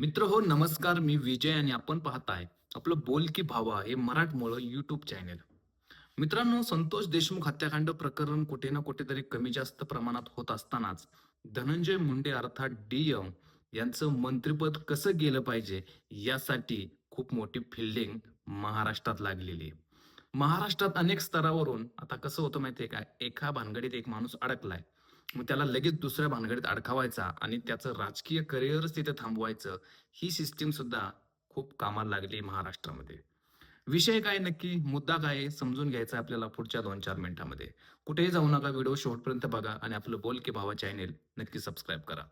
मित्र हो नमस्कार मी विजय आणि आपण पाहताय आपलं बोल की भावा हे मराठमोळं युट्यूब चॅनेल मित्रांनो संतोष देशमुख हत्याकांड प्रकरण कुठे ना कुठेतरी कमी जास्त प्रमाणात होत असतानाच धनंजय मुंडे अर्थात डीएम यांचं मंत्रिपद कसं गेलं पाहिजे यासाठी खूप मोठी फिल्डिंग महाराष्ट्रात लागलेली आहे. महाराष्ट्रात अनेक स्तरावरून आता कसं होतं माहितीये का? एका भानगडीत एक माणूस अडकलाय. मग त्याला लगेच दुसऱ्या भानगडीत अडकावायचा आणि त्याचं राजकीय करिअरच तिथे थांबवायचं ही सिस्टीम सुद्धा खूप कामाला लागली महाराष्ट्रामध्ये. विषय काय नक्की? मुद्दा काय? आहे, समजून घ्यायचा आहे आपल्याला पुढच्या दोन चार मिनिटांमध्ये. कुठेही जाऊ नका व्हिडिओ शेवटपर्यंत बघा आणि आपलं बोल की भावा चॅनेल नक्की सबस्क्राईब करा.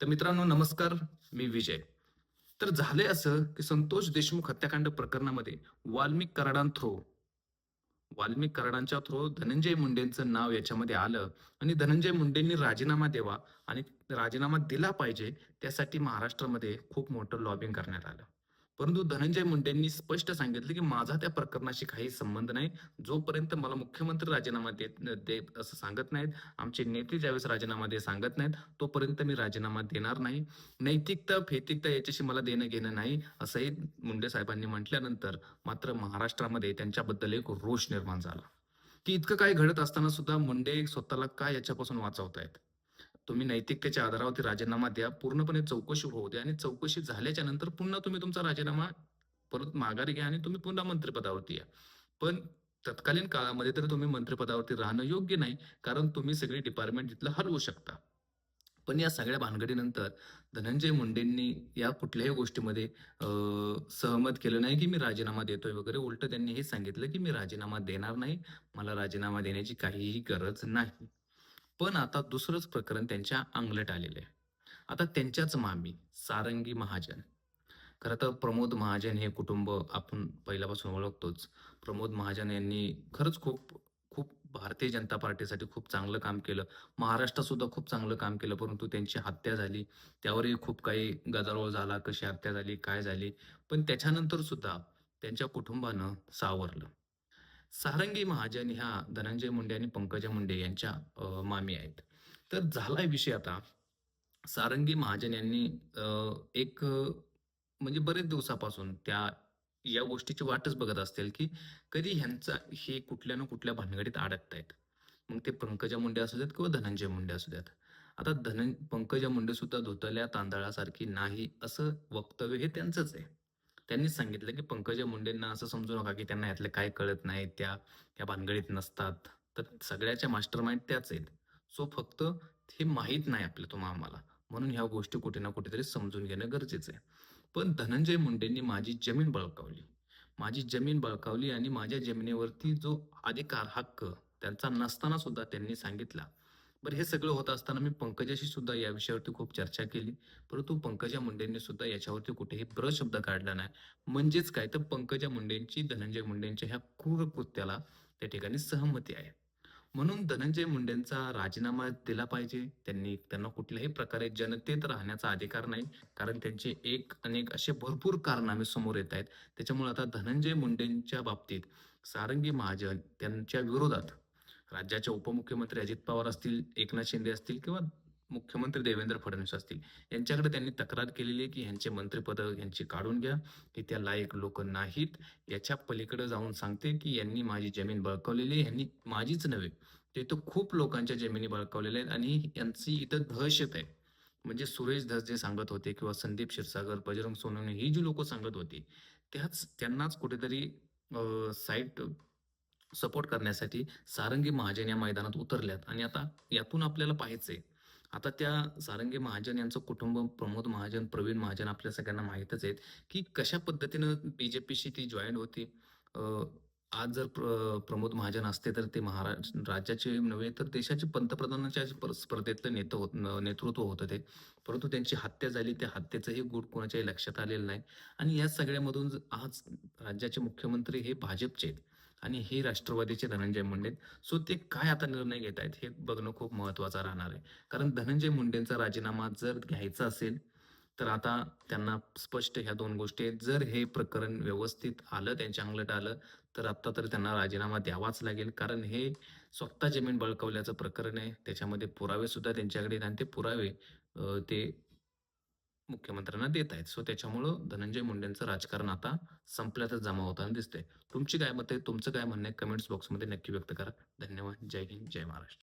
तर मित्रांनो नमस्कार. मी विजय. तर झाले असं की संतोष देशमुख हत्याकांड प्रकरणामध्ये वाल्मिक कराडां थ्रो वाल्मिक कराडांच्या थ्रो धनंजय मुंडेंचं नाव याच्यामध्ये आलं. आणि धनंजय मुंडेंनी राजीनामा द्यावा आणि राजीनामा दिला पाहिजे त्यासाठी महाराष्ट्रामध्ये खूप मोठं लॉबिंग करण्यात आलं. परंतु धनंजय मुंडेंनी स्पष्ट सांगितलं की माझा त्या प्रकरणाशी काही संबंध नाही. जोपर्यंत मला मुख्यमंत्री राजीनामा देत देत असं सांगत नाहीत आमचे नेते ज्यावेळेस राजीनामा दे सांगत नाहीत तोपर्यंत मी राजीनामा देणार नाही. नैतिकता फेतिकता याच्याशी मला देणं घेणं नाही असंही मुंडे साहेबांनी म्हटल्यानंतर मात्र महाराष्ट्रामध्ये त्यांच्याबद्दल एक रोष निर्माण झाला. की इतकं काय घडत असताना सुद्धा मुंडे स्वतःला काय याच्यापासून वाचवतायत? तुम्ही नैतिकतेच्या आधारावरती राजीनामा द्या. पूर्णपणे चौकशी होऊ द्या आणि चौकशी झाल्याच्यानंतर पुन्हा तुम्ही तुमचा राजीनामा परत माघारी घ्या आणि तुम्ही पुन्हा मंत्रिपदावरती या. पण तत्कालीन काळामध्ये तर तुम्ही मंत्रिपदावरती राहणं योग्य नाही कारण तुम्ही सगळी डिपार्टमेंट तिथलं हलवू शकता. पण या सगळ्या भानगडीनंतर धनंजय मुंडेंनी या कुठल्याही गोष्टीमध्ये सहमत केलं नाही की मी राजीनामा देतोय वगैरे. उलट त्यांनी हे सांगितलं की मी राजीनामा देणार नाही. मला राजीनामा देण्याची काहीही गरज नाही. पण आता दुसरंच प्रकरण त्यांच्या अंगलट आलेलं आहे. आता त्यांच्याच मामी सारंगी महाजन. खरं तर प्रमोद महाजन हे कुटुंब आपण पहिल्यापासून ओळखतोच. प्रमोद महाजन यांनी खरंच खूप खूप भारतीय जनता पार्टीसाठी खूप चांगलं काम केलं. महाराष्ट्रात सुद्धा खूप चांगलं काम केलं परंतु त्यांची हत्या झाली. त्यावरही खूप काही गदारोळ झाला कशी हत्या झाली काय झाली. पण त्याच्यानंतर सुद्धा त्यांच्या कुटुंबानं सावरलं. सारंगी महाजन ह्या धनंजय मुंडे आणि पंकजा मुंडे यांच्या मामी आहेत. तर झालाय विषय आता. सारंगी महाजन यांनी एक म्हणजे बरेच दिवसापासून त्या या गोष्टीची वाटच बघत असतील की कधी ह्यांचा हे कुठल्या ना कुठल्या भानगडीत अडकतायत मग ते पंकजा मुंडे असू देत किंवा धनंजय मुंडे असू देत. आता धन पंकजा मुंडे सुद्धा धुतल्या तांदळासारखी नाही असं वक्तव्य हे त्यांचंच आहे. त्यांनीच सांगितलं की पंकजा मुंडेंना असं समजू नका की त्यांना यातलं काय कळत नाही त्या त्या भानगडीत नसतात. तर सगळ्याच्या मास्टर माइंड त्याच आहेत. सो फक्त हे माहीत नाही आपलं तुम्हा आम्हाला. म्हणून ह्या गोष्टी कुठे ना कुठेतरी समजून घेणं गरजेचं आहे. पण धनंजय मुंडेंनी माझी जमीन बळकावली. माझी जमीन बळकावली आणि माझ्या जमिनीवरती जो अधिकार हक्क त्यांचा नसताना सुद्धा त्यांनी सांगितला. बरं हे सगळं होत असताना मी पंकजाशी सुद्धा या विषयावरती खूप चर्चा केली. परंतु पंकजा मुंडेंनी सुद्धा याच्यावरती कुठेही ब्र शब्द काढला नाही. म्हणजेच काय? तर पंकजा मुंडेंची धनंजय मुंडेंच्या ह्या क्रूर कृत्याला त्या ठिकाणी सहमती आहे. म्हणून धनंजय मुंडेंचा राजीनामा दिला पाहिजे. त्यांनी त्यांना कुठल्याही प्रकारे जनतेत राहण्याचा अधिकार नाही. कारण त्यांचे एक अनेक असे भरपूर कारनामे समोर येत आहेत. त्याच्यामुळे आता धनंजय मुंडेंच्या बाबतीत सारंगी महाजन त्यांच्या विरोधात राज्याचे उपमुख्यमंत्री अजित पवार असतील एकनाथ शिंदे असतील किंवा मुख्यमंत्री देवेंद्र फडणवीस असतील यांच्याकडे त्यांनी तक्रार केलेली आहे की ह्यांचे मंत्रिपद यांची काढून घ्या. की त्या लायक लोक नाहीत. याच्या पलीकडे जाऊन सांगते की यांनी माझी जमीन बळकावलेली आहे. यांनी माझीच नव्हे ते तर खूप लोकांच्या जमिनी बळकावलेल्या आहेत आणि यांची इथं दहशत आहे. म्हणजे सुरेश धस जे सांगत होते किंवा संदीप क्षीरसागर बजरंग सोनवणे ही जी लोक सांगत होती त्याच त्यांनाच कुठेतरी साईट सपोर्ट करण्यासाठी सारंगी महाजन या मैदानात उतरल्यात. आणि आता यातून आपल्याला पाहायचंय आता त्या सारंगी महाजन यांचं कुटुंब प्रमोद महाजन प्रवीण महाजन आपल्या सगळ्यांना माहीतच आहेत की कशा पद्धतीनं बीजेपीशी ती जॉईन होती. आज जर प्र- प्रमोद महाजन असते तर ते महाराष्ट्र राज्याचे नव्हे तर देशाचे पंतप्रधानाच्या स्पर्धेतलं नेतं होत नेतृत्व होतं ते. परंतु त्यांची हत्या झाली. त्या हत्येचंही गुट कोणाच्याही लक्षात आलेलं नाही. आणि या सगळ्यामधून आज राज्याचे मुख्यमंत्री हे भाजपचे आहेत. आणि हे राष्ट्रवादीचे धनंजय मुंडे सो ते काय आता निर्णय घेत आहेत हे बघणं खूप महत्वाचं राहणार आहे. कारण धनंजय मुंडेंचा राजीनामा जर घ्यायचा असेल तर आता त्यांना स्पष्ट ह्या दोन गोष्टी आहेत. जर हे प्रकरण व्यवस्थित आलं त्यांच्या अंगलट आलं तर आता तर त्यांना राजीनामा द्यावाच लागेल. कारण हे स्वतः जमीन बळकवल्याचं प्रकरण आहे. त्याच्यामध्ये पुरावे सुद्धा त्यांच्याकडे आणि ते पुरावे ते मुख्यमंत्र्यांना देत आहेत. सो त्याच्यामुळं धनंजय मुंडेंचं राजकारण आता संपल्यातच जमा होताना दिसतंय. तुमची काय मत आहे? तुमचं काय म्हणणं आहे? कमेंट्स बॉक्समध्ये नक्की व्यक्त करा. धन्यवाद. जय हिंद. जय महाराष्ट्र.